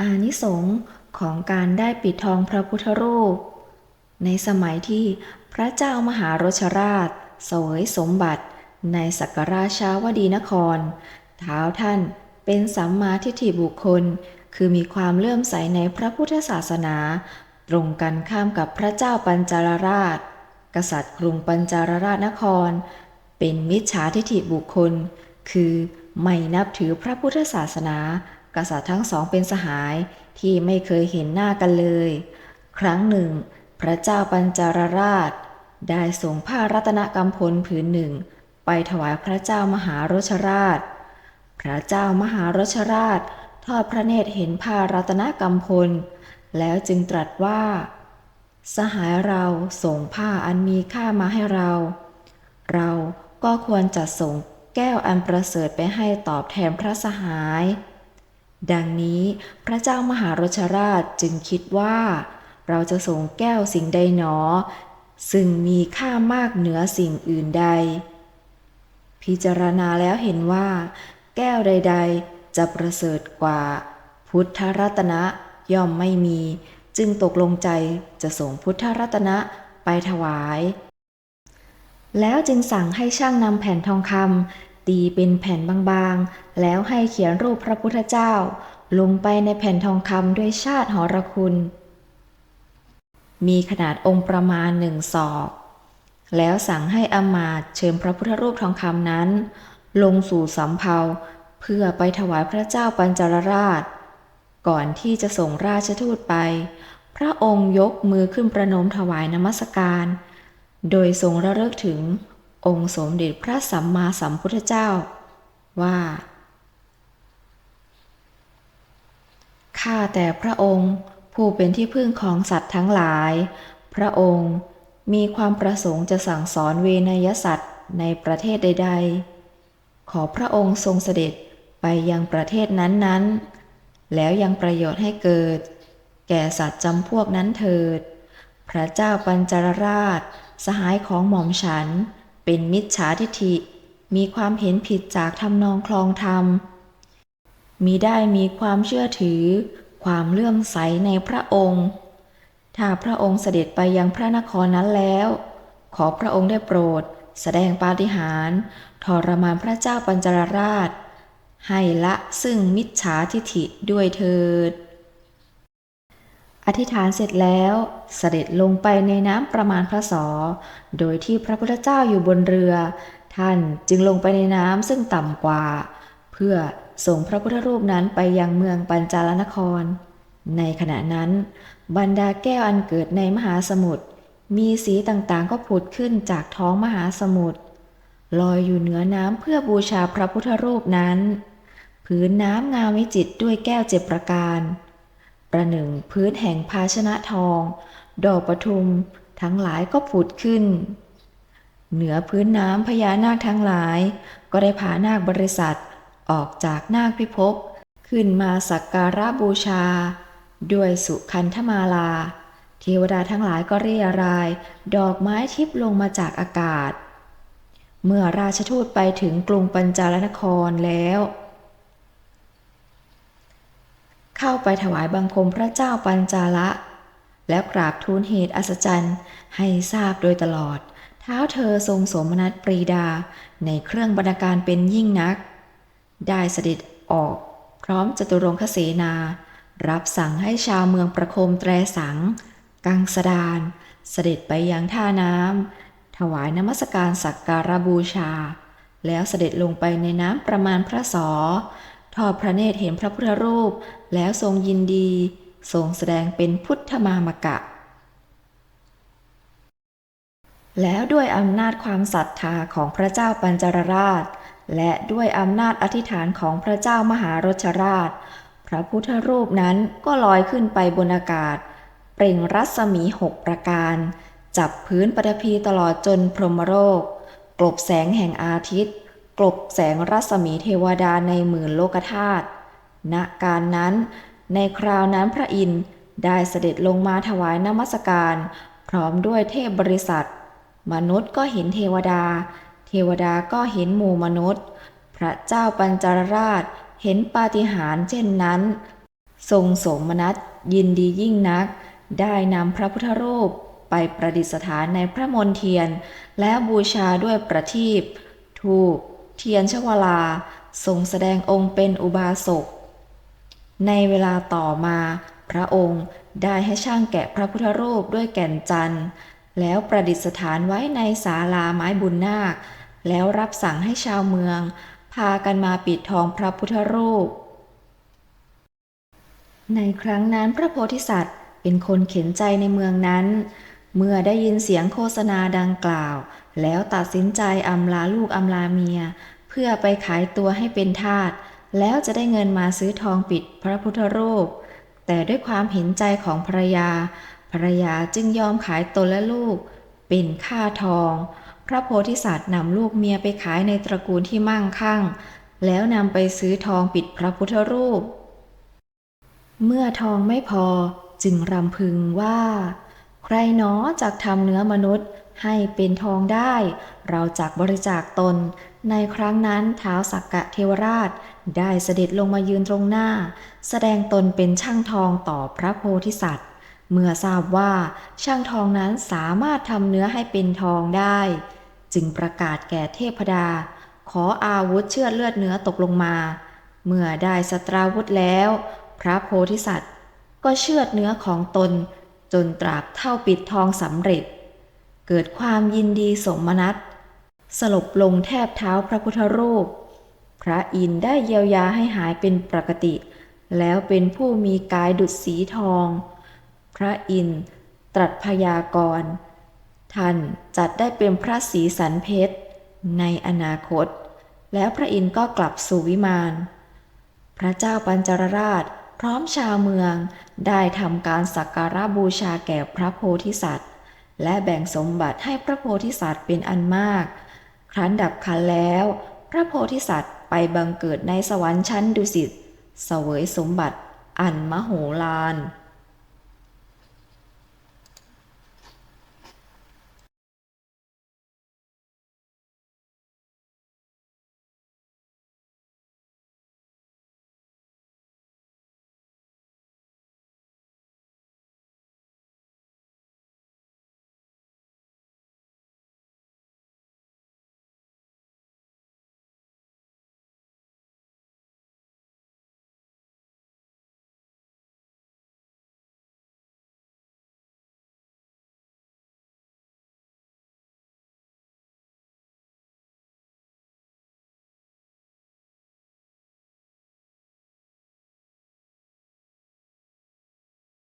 อานิสงส์ของการได้ปิดทองพระพุทธรูป ในสมัยที่พระเจ้ามหารชราช เสวยสมบัติในสักกราชาวดีนคร เท้าท่านเป็นสัมมาทิฏฐิบุคคล คือมีความเลื่อมใสในพระพุทธศาสนา ตรงกันข้ามกับพระเจ้าปัญจาราช กษัตริย์กรุงปัญจาราชนคร เป็นมิจฉาทิฏฐิบุคคล คือไม่นับถือพระพุทธศาสนา กษัตริย์ทั้งสองเป็นสหายที่ไม่เคยเห็นหน้ากันเลย ครั้งหนึ่ง พระเจ้าปัญจาราช ได้ส่งผ้ารัตนกำพลผืนหนึ่ง ไปถวายพระเจ้ามหารชราช พระเจ้ามหารชราช ทอดพระเนตรเห็นผ้ารัตนกำพล แล้วจึงตรัสว่า สหายเราส่งผ้าอันมีค่ามาให้เรา เราก็ควรจะส่งแก้วอันประเสริฐไปให้ตอบแทนพระสหาย ดังนี้พระเจ้ามหารชราชจึงคิดว่า เราจะส่งแก้วสิ่งใดหนอ ซึ่งมีค่ามากเหนือสิ่งอื่นใด พิจารณาแล้วเห็นว่า แก้วใด ๆ จะประเสริฐกว่า พุทธรัตนะย่อมไม่มี จึงตกลงใจจะส่งพุทธรัตนะไปถวาย แล้วจึงสั่งให้ช่างนำแผ่นทองคำ ตีเป็นแผ่นบางๆ แล้วให้เขียนรูปพระพุทธเจ้า ลงไปในแผ่นทองคำด้วยชาติหรคุณ มีขนาดองค์ประมาณหนึ่งศอก แล้วสั่งให้อมาต์เชิญพระพุทธรูปทองคำนั้น ลงสู่สำเภาเพื่อไปถวายพระเจ้าปัญจาราช ก่อนที่จะส่งราชทูตไป พระองค์ยกมือขึ้นประนมถวายนมัสการ โดยทรงระลึกถึง องค์สมเด็จพระสัมมาสัมพุทธเจ้า ว่าข้าแต่พระองค์ผู้เป็นที่พึ่งของสัตว์ทั้งหลาย พระองค์มีความประสงค์จะสั่งสอนเวนยสัตว์ในประเทศใด ๆ ขอพระองค์ทรงเสด็จไปยังประเทศนั้นๆ แล้วยังประโยชน์ให้เกิด แก่สัตว์จำพวกนั้นเถิด พระเจ้าปัญจาราช สหายของหม่อมฉัน เป็นมิจฉาทิฐิ มีความเห็นผิดจากทำนองคลองธรรม มีได้มีความเชื่อถือ ความเลื่อมใสในพระองค์ ถ้าพระองค์เสด็จไปยังพระนครนั้นแล้ว ขอพระองค์ได้โปรด แสดงปาฏิหาริย์ทรมานพระเจ้าปัญจาราช ให้ละซึ่งมิจฉาทิฐิด้วยเถิด อธิษฐานเสร็จแล้วเสด็จลงไปในน้ำประมาณพระศอโดยที่พระพุทธเจ้าอยู่บนเรือ ท่านจึงลงไปในน้ำซึ่งต่ำกว่า เพื่อส่งพระพุทธรูปนั้นไปยังเมืองปัญจาลนคร ในขณะนั้น บรรดาแก้วอันเกิดในมหาสมุทรมีสีต่างๆก็ผุดขึ้นจากท้องมหาสมุทรลอยอยู่เหนือน้ำเพื่อบูชาพระพุทธรูปนั้นพื้นน้ำงามวิจิตด้วยแก้วเจ็ดประการ ประหนึ่งพื้นแห่งภาชนะทอง ดอกปทุมทั้งหลายก็ผุดขึ้น เหนือพื้นน้ำพญานาคทั้งหลาย ก็ได้พานาคบริษัทออกจากนาคพิภพขึ้นมาสักการะบูชา ด้วยสุคันธมาลา เทวดาทั้งหลายก็เรียราย ดอกไม้ทิพย์ลงมาจากอากาศ เมื่อราชทูตไปถึงกรุงปัญจาลนครแล้ว เข้าไปถวายบังคมพระเจ้าปัญจาละ แล้วกราบทูลเหตุอัศจรรย์ให้ทราบโดยตลอด เท้าเธอทรงสมนัตปรีดาในเครื่องบรรณาการเป็นยิ่งนัก ได้เสด็จออก พร้อมจตุรงคเสนา รับสั่งให้ชาวเมืองประโคมแตรสัง กังสดาน เสด็จไปยังท่าน้ำถวายนมัสการสักการบูชา แล้วเสด็จลงไปในน้ำประมาณพระศอ ทอดพระเนตรเห็นพระพุทธรูปแล้วทรงยินดี ทรงแสดงเป็นพุทธมามกะ แล้วด้วยอำนาจความศรัทธาของพระเจ้าปัญจาราช และด้วยอำนาจอธิษฐานของพระเจ้ามหารชราช พระพุทธรูปนั้นก็ลอยขึ้นไปบนอากาศ เปล่งรัศมีหกประการ จับพื้นปฐพีตลอดจนพรหมโลกกลบแสงแห่งอาทิตย์ กลบแสงรัศมีเทวดาในหมื่นโลกธาตุณการนั้น ในคราวนั้นพระอินทร์ได้เสด็จลงมาถวายนมัสการ พร้อมด้วยเทพบริษัท มนุษย์ก็เห็นเทวดา เทวดาก็เห็นหมู่มนุษย์ พระเจ้าปัญจาราชเห็นปาฏิหาริย์เช่นนั้น ทรงสมนัสยินดียิ่งนัก ได้นำพระพุทธรูปไปประดิษฐานในพระมณเทียน แล้วบูชาด้วยประทีปทูป เทียนชวลาทรงแสดงองค์เป็นอุบาสก ในเวลาต่อมา พระองค์ได้ให้ช่างแกะพระพุทธรูปด้วยแก่นจันทร์ แล้วประดิษฐานไว้ในศาลาไม้บุญนาค แล้วรับสั่งให้ชาวเมือง พากันมาปิดทองพระพุทธรูป ในครั้งนั้นพระโพธิสัตว์เป็นคนเข็นใจในเมืองนั้น เมื่อได้ยินเสียงโฆษณาดังกล่าว แล้วตัดสินใจอำลาลูกอำลาเมีย เพื่อไปขายตัวให้เป็นทาสแล้วจะได้เงินมาซื้อทองปิดพระพุทธรูป แต่ด้วยความเห็นใจของภรรยา ภรรยาจึงยอมขายตนและลูก เป็นค่าทอง พระโพธิสัตว์นำลูกเมียไปขายในตระกูลที่มั่งคั่ง แล้วนำไปซื้อทองปิดพระพุทธรูป เมื่อทองไม่พอจึงรำพึงว่า ใครหนอจากทำเนื้อมนุษย์ ให้เป็นทองได้ เราจากบริจาคตน ในครั้งนั้นเท้าวสักกะเทวราชได้เสด็จลงมายืนตรงหน้า แสดงตนเป็นช่างทองต่อพระโพธิสัตว์ เมื่อทราบว่าช่างทองนั้นสามารถทำเนื้อให้เป็นทองได้ จึงประกาศแก่เทพดา ขออาวุธเชือดเลือดเนื้อตกลงมา เมื่อได้สตราวุธแล้ว พระโพธิสัตว์ ก็เชือดเนื้อของตน จนตราบเท่าปิดทองสำเร็จ เกิดความยินดีสมนัตสลบลงแทบเท้าพระพุทธรูป พระอินได้เยียวยาให้หายเป็นปกติ แล้วเป็นผู้มีกายดุจสีทอง พระอินตรัสพยากรณ์ท่านจัดได้เป็นพระศรีสันเพชร ในอนาคต แล้วพระอินทร์ก็กลับสู่วิมาน พระเจ้าปัญจรราชพร้อมชาวเมืองได้ทำการสักการะบูชาแก่พระโพธิสัตว์ และแบ่งสมบัติให้พระโพธิสัตว์เป็นอันมาก ครั้นดับขันแล้ว พระโพธิสัตว์ไปบังเกิดในสวรรค์ชั้นดุสิตเสวยสมบัติอันมโหฬาร